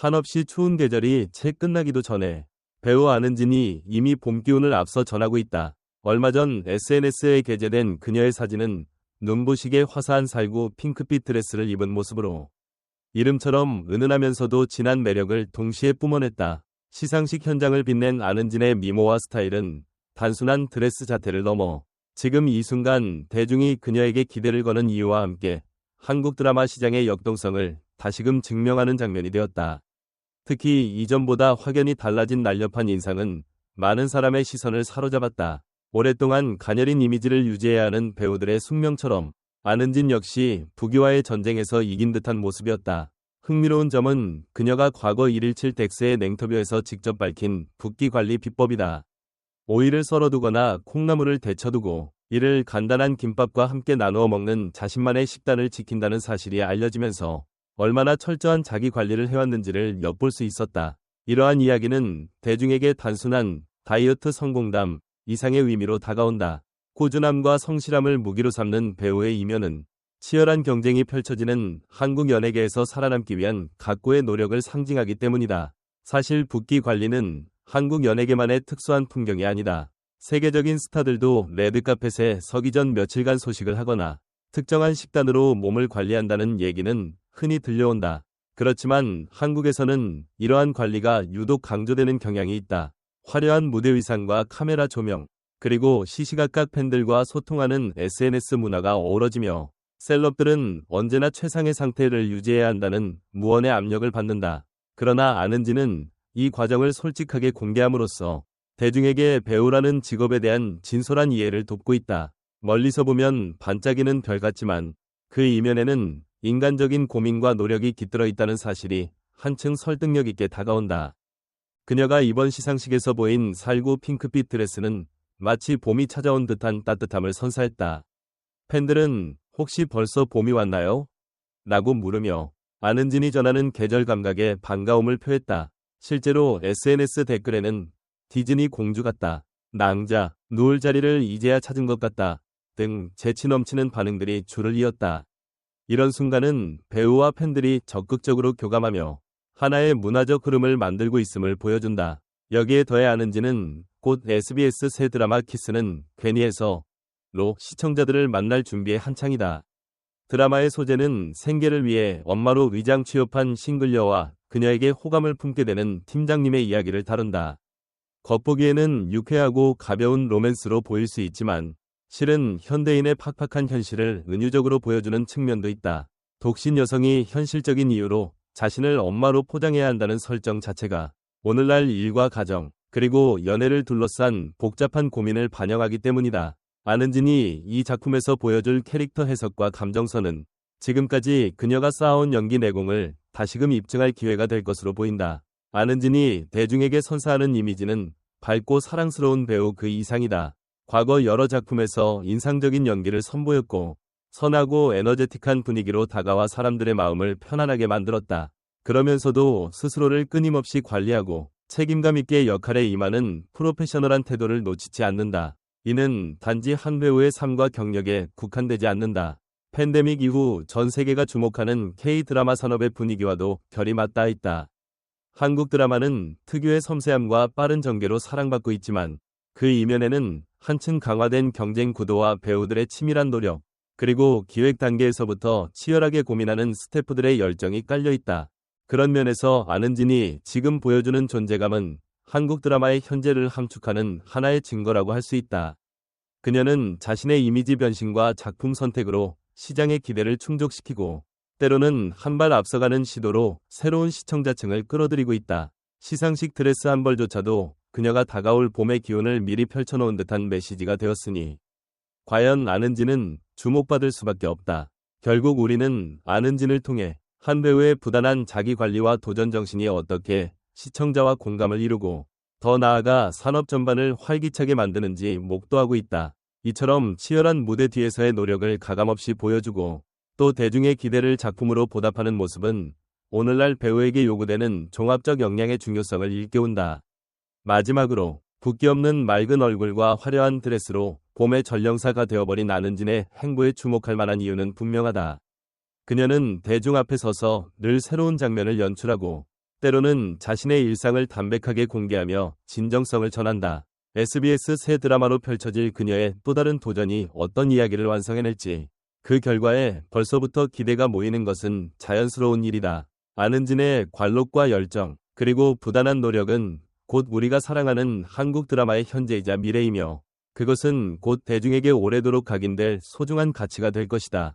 한없이 추운 계절이 채 끝나기도 전에 배우 안은진이 이미 봄 기운을 앞서 전하고 있다. 얼마 전 SNS에 게재된 그녀의 사진은 눈부시게 화사한 살구 핑크빛 드레스를 입은 모습으로 이름처럼 은은하면서도 진한 매력을 동시에 뿜어냈다. 시상식 현장을 빛낸 안은진의 미모와 스타일은 단순한 드레스 자태를 넘어 지금 이 순간 대중이 그녀에게 기대를 거는 이유와 함께 한국 드라마 시장의 역동성을 다시금 증명하는 장면이 되었다. 특히 이전보다 확연히 달라진 날렵한 인상은 많은 사람의 시선을 사로잡았다. 오랫동안 가녀린 이미지를 유지해야 하는 배우들의 숙명처럼 안은진 역시 부귀와의 전쟁에서 이긴 듯한 모습이었다. 흥미로운 점은 그녀가 과거 117 덱스의 냉터뷰에서 직접 밝힌 붓기 관리 비법이다. 오이를 썰어두거나 콩나물을 데쳐두고 이를 간단한 김밥과 함께 나누어 먹는 자신만의 식단을 지킨다는 사실이 알려지면서 얼마나 철저한 자기 관리를 해왔는지를 엿볼 수 있었다. 이러한 이야기는 대중에게 단순한 다이어트 성공담, 이상의 의미로 다가온다. 꾸준함과 성실함을 무기로 삼는 배우의 이면은 치열한 경쟁이 펼쳐지는 한국 연예계에서 살아남기 위한 각고의 노력을 상징하기 때문이다. 사실 붓기 관리는 한국 연예계만의 특수한 풍경이 아니다. 세계적인 스타들도 레드카펫에 서기 전 며칠간 소식을 하거나 특정한 식단으로 몸을 관리한다는 얘기는 흔히 들려온다. 그렇지만 한국에서는 이러한 관리가 유독 강조되는 경향이 있다. 화려한 무대 의상과 카메라 조명, 그리고 시시각각 팬들과 소통하는 SNS 문화가 어우러지며 셀럽들은 언제나 최상의 상태를 유지해야 한다는 무언의 압력을 받는다. 그러나 아는지는 이 과정을 솔직하게 공개함으로써 대중에게 배우라는 직업에 대한 진솔한 이해를 돕고 있다. 멀리서 보면 반짝이는 별 같지만 그 이면에는 인간적인 고민과 노력이 깃들어 있다는 사실이 한층 설득력 있게 다가온다. 그녀가 이번 시상식에서 보인 살구 핑크빛 드레스는 마치 봄이 찾아온 듯한 따뜻함을 선사했다. 팬들은 혹시 벌써 봄이 왔나요? 라고 물으며 아는진이 전하는 계절 감각에 반가움을 표했다. 실제로 SNS 댓글에는 디즈니 공주 같다. 낭자, 누울 자리를 이제야 찾은 것 같다. 등 재치 넘치는 반응들이 줄을 이었다. 이런 순간은 배우와 팬들이 적극적으로 교감하며 하나의 문화적 흐름을 만들고 있음을 보여준다. 여기에 더해 아는지는 곧 SBS 새 드라마 키스는 괜히 해서 로 시청자들을 만날 준비에 한창이다. 드라마의 소재는 생계를 위해 엄마로 위장 취업한 싱글녀와 그녀에게 호감을 품게 되는 팀장님의 이야기를 다룬다. 겉보기에는 유쾌하고 가벼운 로맨스로 보일 수 있지만 실은 현대인의 팍팍한 현실을 은유적으로 보여주는 측면도 있다. 독신 여성이 현실적인 이유로 자신을 엄마로 포장해야 한다는 설정 자체가 오늘날 일과 가정, 그리고 연애를 둘러싼 복잡한 고민을 반영하기 때문이다. 아는진이 이 작품에서 보여줄 캐릭터 해석과 감정선은 지금까지 그녀가 쌓아온 연기 내공을 다시금 입증할 기회가 될 것으로 보인다. 아는진이 대중에게 선사하는 이미지는 밝고 사랑스러운 배우 그 이상이다. 과거 여러 작품에서 인상적인 연기를 선보였고 선하고 에너제틱한 분위기로 다가와 사람들의 마음을 편안하게 만들었다. 그러면서도 스스로를 끊임없이 관리하고 책임감 있게 역할에 임하는 프로페셔널한 태도를 놓치지 않는다. 이는 단지 한 배우의 삶과 경력에 국한되지 않는다. 팬데믹 이후 전 세계가 주목하는 K-드라마 산업의 분위기와도 결이 맞닿아 있다. 한국 드라마는 특유의 섬세함과 빠른 전개로 사랑받고 있지만 그 이면에는 한층 강화된 경쟁 구도와 배우들의 치밀한 노력, 그리고 기획 단계에서부터 치열하게 고민하는 스태프들의 열정이 깔려 있다. 그런 면에서 아는진이 지금 보여주는 존재감은 한국 드라마의 현재를 함축하는 하나의 증거라고 할 수 있다. 그녀는 자신의 이미지 변신과 작품 선택으로 시장의 기대를 충족시키고 때로는 한 발 앞서가는 시도로 새로운 시청자층을 끌어들이고 있다. 시상식 드레스 한 벌조차도 그녀가 다가올 봄의 기운을 미리 펼쳐놓은 듯한 메시지가 되었으니 과연 아는지는 주목받을 수밖에 없다. 결국 우리는 아는진을 통해 한 배우의 부단한 자기 관리와 도전 정신이 어떻게 시청자와 공감을 이루고 더 나아가 산업 전반을 활기차게 만드는지 목도하고 있다. 이처럼 치열한 무대 뒤에서의 노력을 가감없이 보여주고 또 대중의 기대를 작품으로 보답하는 모습은 오늘날 배우에게 요구되는 종합적 역량의 중요성을 일깨운다. 마지막으로 붓기 없는 맑은 얼굴과 화려한 드레스로 봄의 전령사가 되어버린 아는진의 행보에 주목할 만한 이유는 분명하다. 그녀는 대중 앞에 서서 늘 새로운 장면을 연출하고 때로는 자신의 일상을 담백하게 공개하며 진정성을 전한다. SBS 새 드라마로 펼쳐질 그녀의 또 다른 도전이 어떤 이야기를 완성해낼지 그 결과에 벌써부터 기대가 모이는 것은 자연스러운 일이다. 안은진의 관록과 열정 그리고 부단한 노력은 곧 우리가 사랑하는 한국 드라마의 현재이자 미래이며 그것은 곧 대중에게 오래도록 각인될 소중한 가치가 될 것이다.